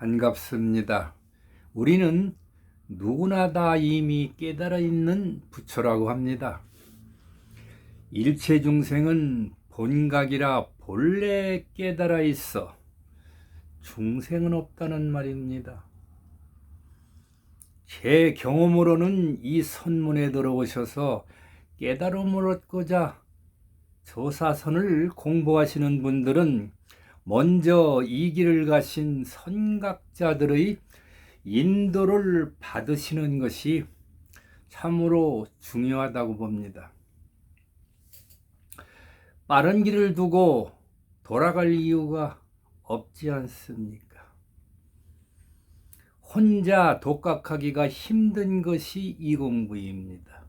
반갑습니다. 우리는 누구나 다 이미 깨달아 있는 부처라고 합니다. 일체 중생은 본각이라 본래 깨달아 있어 중생은 없다는 말입니다. 제 경험으로는 이 선문에 들어오셔서 깨달음을 얻고자 조사선을 공부하시는 분들은 먼저 이 길을 가신 선각자들의 인도를 받으시는 것이 참으로 중요하다고 봅니다. 빠른 길을 두고 돌아갈 이유가 없지 않습니까? 혼자 독학하기가 힘든 것이 이 공부입니다.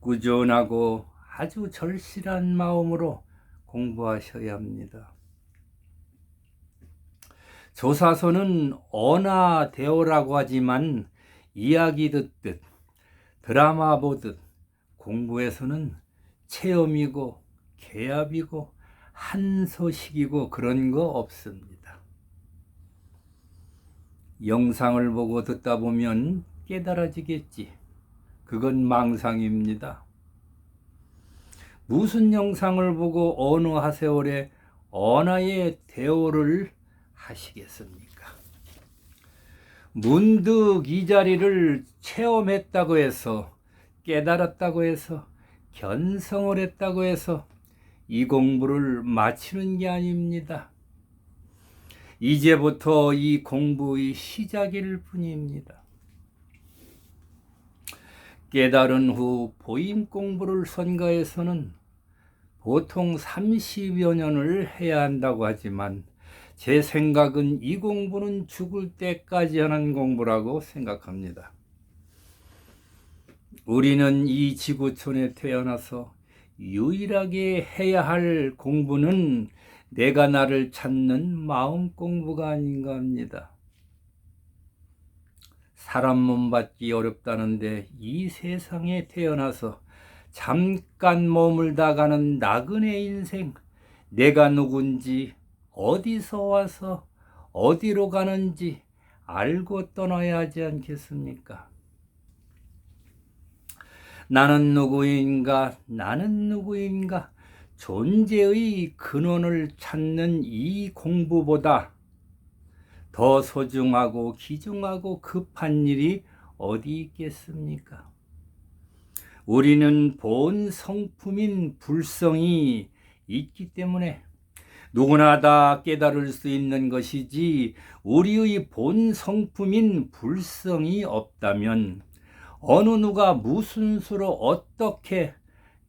꾸준하고 아주 절실한 마음으로 공부하셔야 합니다. 조사서는 언하대오라고 하지만 이야기 듣듯 드라마 보듯 공부에서는 체험이고 계합이고 한 소식이고 그런 거 없습니다. 영상을 보고 듣다 보면 깨달아지겠지. 그건 망상입니다. 무슨 영상을 보고 어느 하세월에 언하의 대오를 하시겠습니까? 문득 이 자리를 체험했다고 해서 깨달았다고 해서 견성을 했다고 해서 이 공부를 마치는 게 아닙니다. 이제부터 이 공부의 시작일 뿐입니다. 깨달은 후 보임 공부를 선가해서는 보통 30여 년을 해야 한다고 하지만 제 생각은 이 공부는 죽을 때까지 하는 공부라고 생각합니다. 우리는 이 지구촌에 태어나서 유일하게 해야 할 공부는 내가 나를 찾는 마음 공부가 아닌가 합니다. 사람 몸 받기 어렵다는데 이 세상에 태어나서 잠깐 머물다 가는 나그네 인생, 내가 누군지, 어디서 와서 어디로 가는지 알고 떠나야 하지 않겠습니까? 나는 누구인가? 나는 누구인가? 존재의 근원을 찾는 이 공부보다 더 소중하고 귀중하고 급한 일이 어디 있겠습니까? 우리는 본 성품인 불성이 있기 때문에 누구나 다 깨달을 수 있는 것이지 우리의 본 성품인 불성이 없다면 어느 누가 무슨 수로 어떻게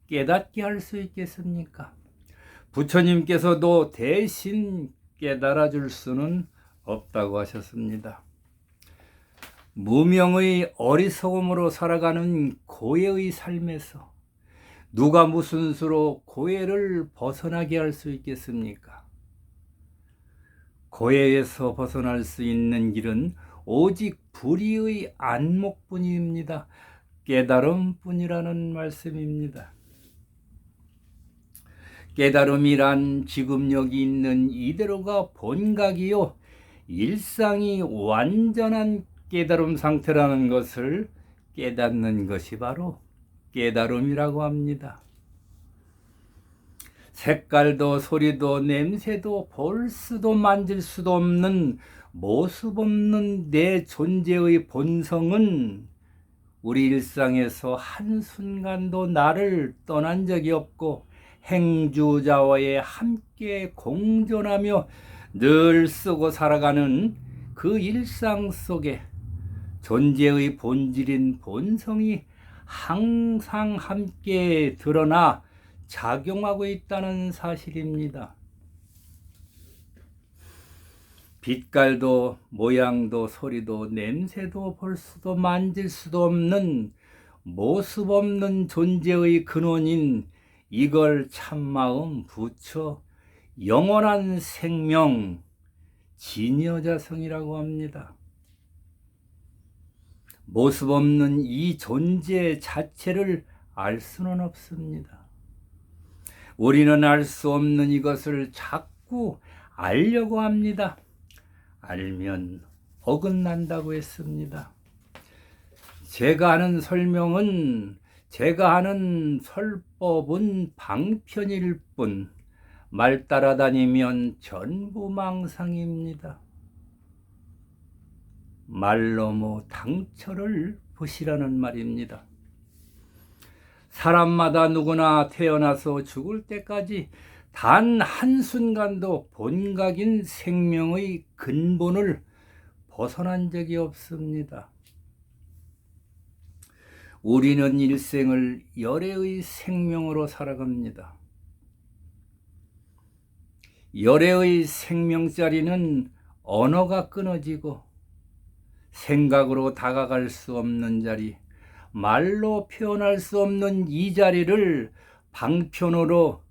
깨닫게 할 수 있겠습니까? 부처님께서도 대신 깨달아 줄 수는 없다고 하셨습니다. 무명의 어리석음으로 살아가는 고해의 삶에서 누가 무슨 수로 고해를 벗어나게 할 수 있겠습니까? 고해에서 벗어날 수 있는 길은 오직 불의의 안목뿐입니다. 깨달음뿐이라는 말씀입니다. 깨달음이란 지금 여기 있는 이대로가 본각이요 일상이 완전한 깨달음 상태라는 것을 깨닫는 것이 바로 깨달음이라고 합니다. 색깔도 소리도 냄새도 볼 수도 만질 수도 없는 모습 없는 내 존재의 본성은 우리 일상에서 한순간도 나를 떠난 적이 없고 행주자와의 함께 공존하며 늘 쓰고 살아가는 그 일상 속에 존재의 본질인 본성이 항상 함께 드러나 작용하고 있다는 사실입니다. 빛깔도 모양도 소리도 냄새도 볼 수도 만질 수도 없는 모습 없는 존재의 근원인 이걸 참마음 부처 영원한 생명 진여자성이라고 합니다. 모습 없는 이 존재 자체를 알 수는 없습니다. 우리는 알 수 없는 이것을 자꾸 알려고 합니다. 알면 어긋난다고 했습니다. 제가 하는 설명은 제가 하는 설법은 방편일 뿐 말 따라다니면 전부 망상입니다. 말로모 당처를 보시라는 말입니다. 사람마다 누구나 태어나서 죽을 때까지 단 한순간도 본각인 생명의 근본을 벗어난 적이 없습니다. 우리는 일생을 열애의 생명으로 살아갑니다. 열애의 생명자리는 언어가 끊어지고 생각으로 다가갈 수 없는 자리, 말로 표현할 수 없는 이 자리를 방편으로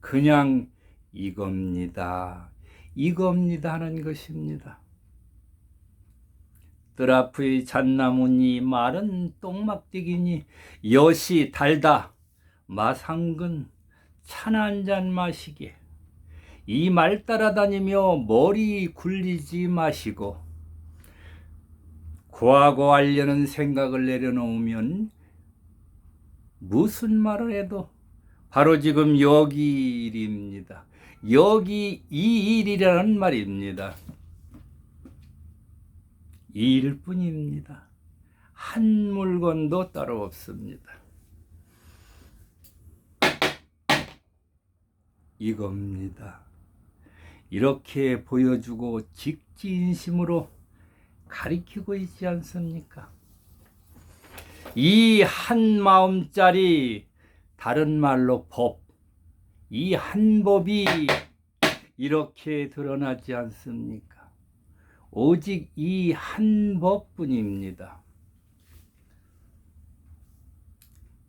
그냥 이겁니다. 이겁니다 하는 것입니다. 뜰 앞의 잣나무니 마른 똥막대기니 엿이 달다 마상근 차나 한잔 마시게 이 말 따라다니며 머리 굴리지 마시고 구하고 하려는 생각을 내려놓으면 무슨 말을 해도 바로 지금 여기 일입니다. 여기 이 일이라는 말입니다. 이 일뿐입니다. 한 물건도 따로 없습니다. 이겁니다. 이렇게 보여주고 직지인심으로 가리키고 있지 않습니까? 이 한 마음짜리 다른 말로 법, 이 한 법이 이렇게 드러나지 않습니까? 오직 이 한 법뿐입니다.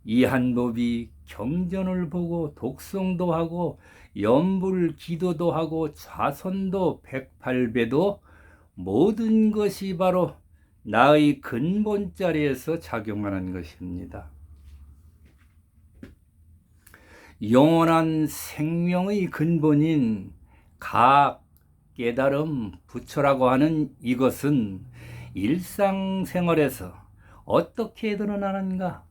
이 한 법이 경전을 보고 독성도 하고 연불 기도도 하고 좌선도 백팔배도 모든 것이 바로 나의 근본 자리에서 작용하는 것입니다. 영원한 생명의 근본인 각, 깨달음, 부처라고 하는 이것은 일상생활에서 어떻게 드러나는가?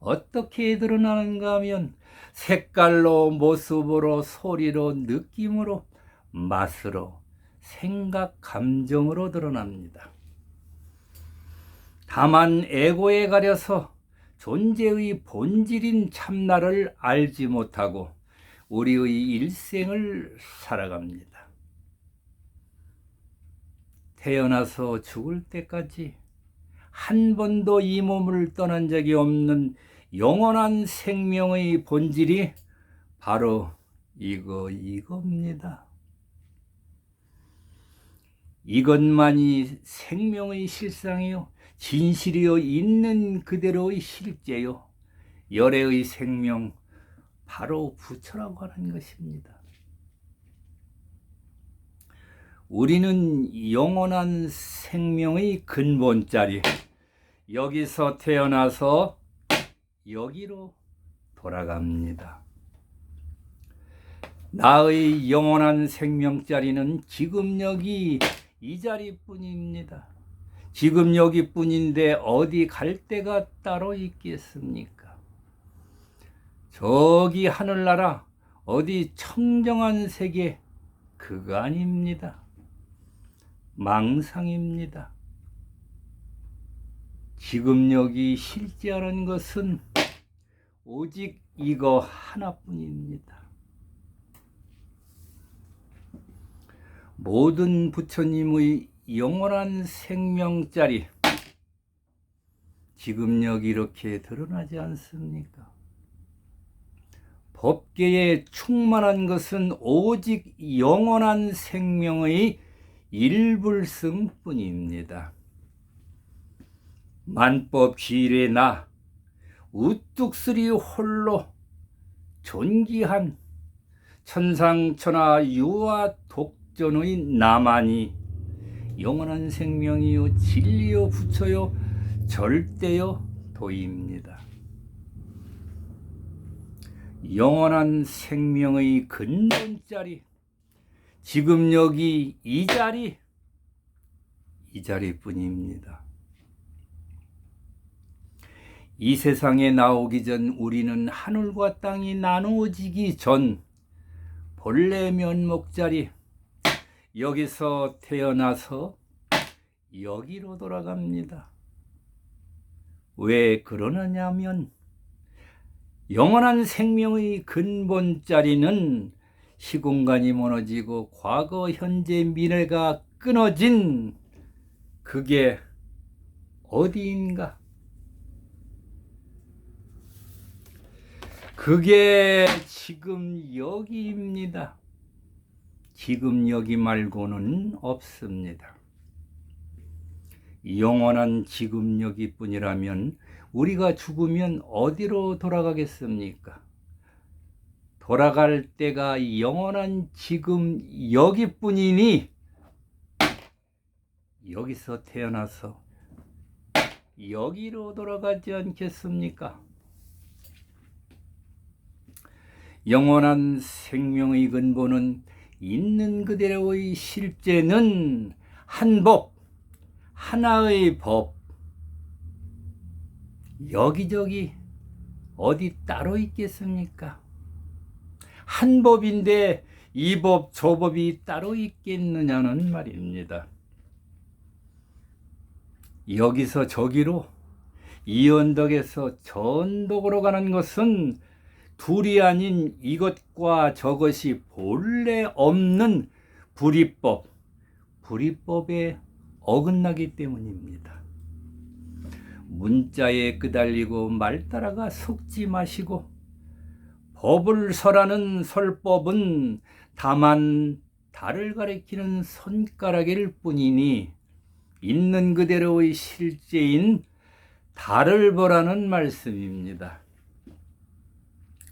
어떻게 드러나는가 하면 색깔로, 모습으로, 소리로, 느낌으로, 맛으로, 생각, 감정으로 드러납니다. 다만 에고에 가려서 존재의 본질인 참나를 알지 못하고 우리의 일생을 살아갑니다. 태어나서 죽을 때까지 한 번도 이 몸을 떠난 적이 없는 영원한 생명의 본질이 바로 이거 이겁니다. 이것만이 생명의 실상이요 진실이요 있는 그대로의 실제요 열애의 생명 바로 부처라고 하는 것입니다. 우리는 영원한 생명의 근본자리 여기서 태어나서 여기로 돌아갑니다. 나의 영원한 생명자리는 지금 여기 이 자리뿐입니다. 지금 여기뿐인데 어디 갈 데가 따로 있겠습니까? 저기 하늘나라 어디 청정한 세계 그거 아닙니다. 망상입니다. 지금 여기 실제하는 것은 오직 이거 하나뿐입니다. 모든 부처님의 영원한 생명자리 지금 여기 이렇게 드러나지 않습니까? 법계에 충만한 것은 오직 영원한 생명의 일불승뿐입니다. 만법 기일에 나 우뚝스리 홀로 존귀한 천상천하 유아 독 전의 나만이 영원한 생명이요 진리요 부처요 절대요 도입니다. 영원한 생명의 근본 자리 지금 여기 이 자리, 이 자리뿐입니다. 이 세상에 나오기 전 우리는 하늘과 땅이 나누어지기 전 본래 면목 자리, 여기서 태어나서 여기로 돌아갑니다. 왜 그러느냐면 영원한 생명의 근본 자리는 시공간이 무너지고 과거, 현재, 미래가 끊어진 그게 어디인가? 그게 지금 여기입니다. 지금 여기 말고는 없습니다. 영원한 지금 여기뿐이라면 우리가 죽으면 어디로 돌아가겠습니까? 돌아갈 때가 영원한 지금 여기뿐이니 여기서 태어나서 여기로 돌아가지 않겠습니까? 영원한 생명의 근본은 있는 그대로의 실제는 한법, 하나의 법, 여기저기 어디 따로 있겠습니까? 한 법인데 이 법, 저 법이 따로 있겠느냐는 말입니다. 여기서 저기로 이 언덕에서 저 언덕으로 가는 것은 둘이 아닌 이것과 저것이 본래 없는 불이법, 불이법에 어긋나기 때문입니다. 문자에 끄달리고 말 따라가 속지 마시고 법을 설하는 설법은 다만 달을 가리키는 손가락일 뿐이니 있는 그대로의 실제인 달을 보라는 말씀입니다.